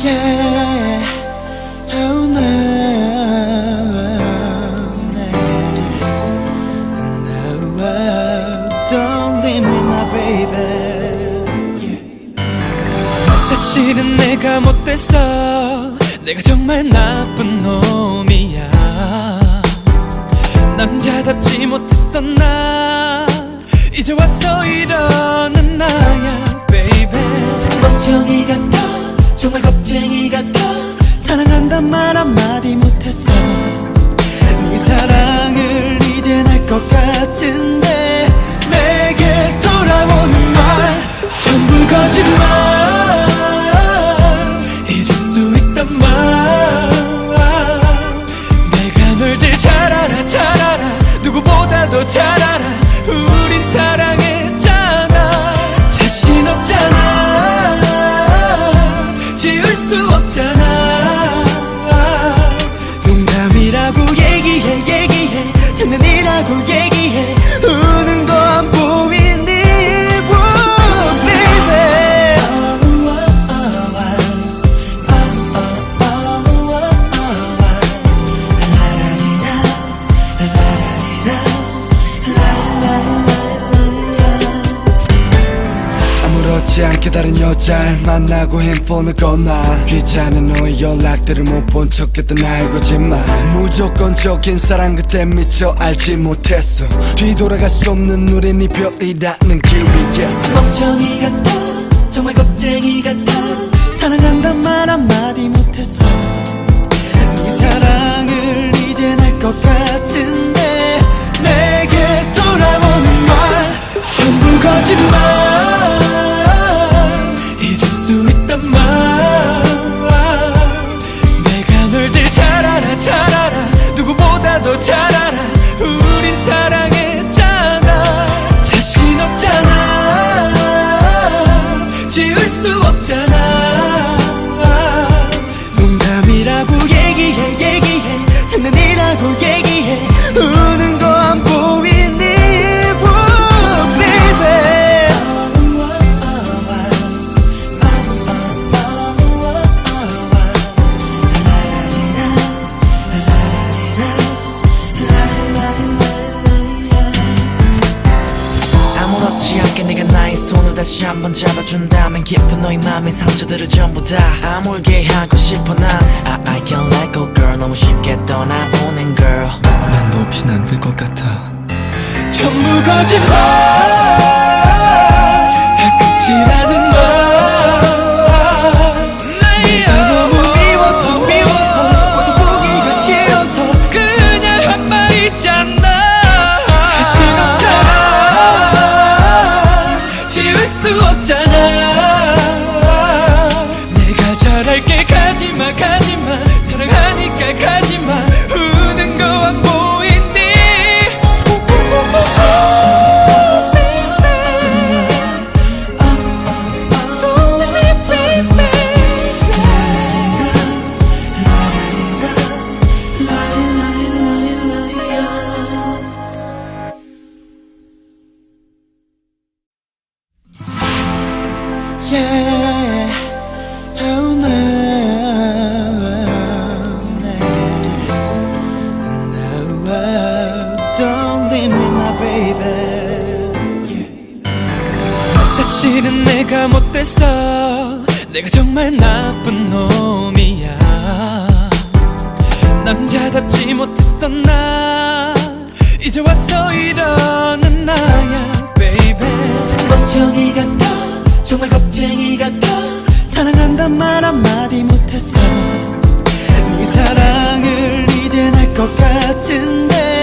Yeah. Oh no. 사실은 내가 못돼서 내가 정말 나쁜 놈이야 남자답지 못했어 나 이제 와서 이러는 나야 baby 걱정이 같아 정말 겁쟁이 같아. 사랑한단 말 한마디 못했어 이 사랑을 이젠 알것 같은데 내게 돌아오는 말 전부 거짓말. 잘 알아 누구보다도 잘 알아. 우린 사랑했 다른 여자를 만나고 핸폰을 꺼놔. 귀찮은 너의 연락들을 못 본 척했던 나의 거짓말. 무조건적인 사랑 그때 미처 알지 못했어. 뒤돌아갈 수 없는 우린 이별이라는 길 위에서 걱정이 같아. 정말 겁쟁이 같아. 사랑한단 말 한마디 못했어. 이 사랑을 이젠 알것 같은 한번 잡아준다면 깊은 너의 맘의 상처들을 전부 다 아물게 하고 싶어 난. I, I can't let go girl. 너무 쉽게 떠나보낸 girl. 난 너 없인 안될 것 같아. 전부 거짓말 내가 못돼서 내가 정말 나쁜 놈이야. 남자답지 못했어 나. 이제 와서 이러는 나야 baby. 걱정이 같아 정말 겁쟁이 같아. 사랑한단 말 한마디 못했어 이 사랑을 이젠 알것 같은데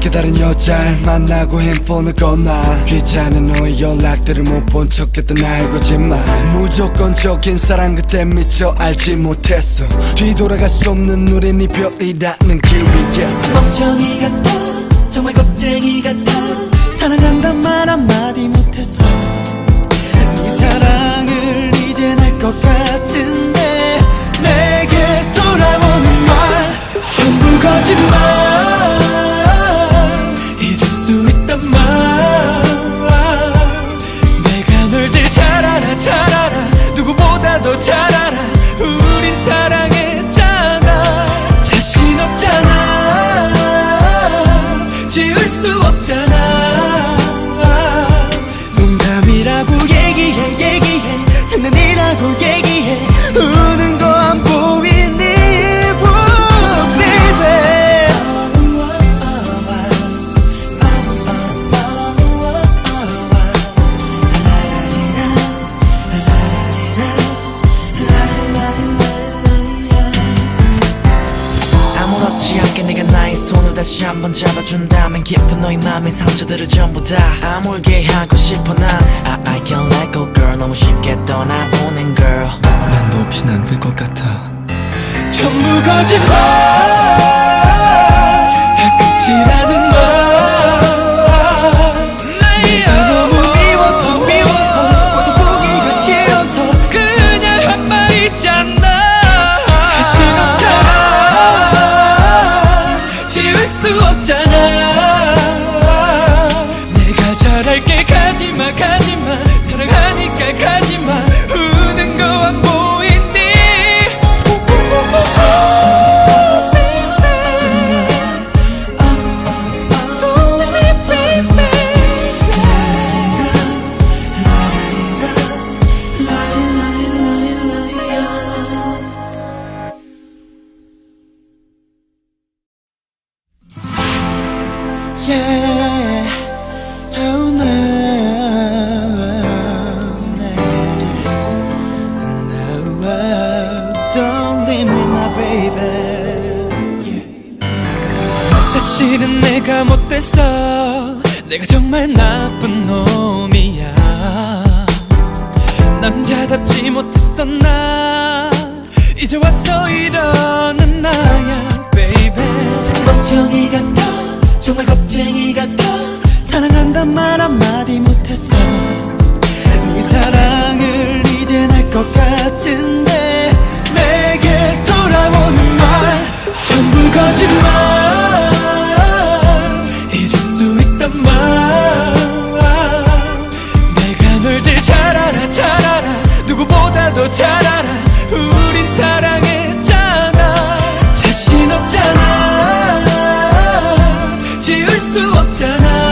않게 다른 여자를 만나고 핸폰을 꺼놔. 귀찮은 너의 연락들을 못 본 척했던 알고지만 무조건적인 사랑 그때 미처 알지 못했어. 뒤돌아갈 수 없는 우린 이별이라는 길 위에서 걱정이 같아. 정말 겁쟁이 같아. 사랑한단 말 한마디 못했어. 이 사랑을 이젠 알것 같은 한번 잡아준다면 깊은 너의 맘의 상처들을 전부 다 아물게 하고 싶어 난. I, I can't let go girl. 너무 쉽게 떠나보낸 girl. 난 너 없인 안될것 같아. 전부 거짓말 못돼서 내가 정말 나쁜 놈이야. 남자답지 못했어 나. 이제 와서 이러는 나야 baby. 걱정이 같아 정말 겁쟁이 같아. 사랑한단 말 한마디 못했어 이 사랑을 이젠 알것 같은데. 내게 돌아오는 말 전부 거짓말 지울 수 없잖아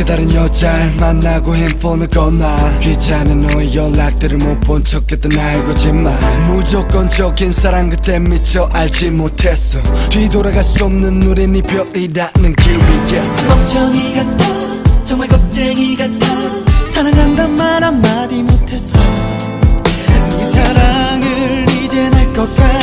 않게 다른 여자를 만나고 핸폰을 꺼놔. 귀찮은 너의 연락들을 못 본 척했던 알고지만 무조건적인 사랑 그때 미처 알지 못했어. 뒤돌아갈 수 없는 우린 이별이라는 길 위에서 걱정이 같아. 정말 겁쟁이 같아. 사랑한단 말 한마디 못했어. 이 사랑을 이젠 알것 같은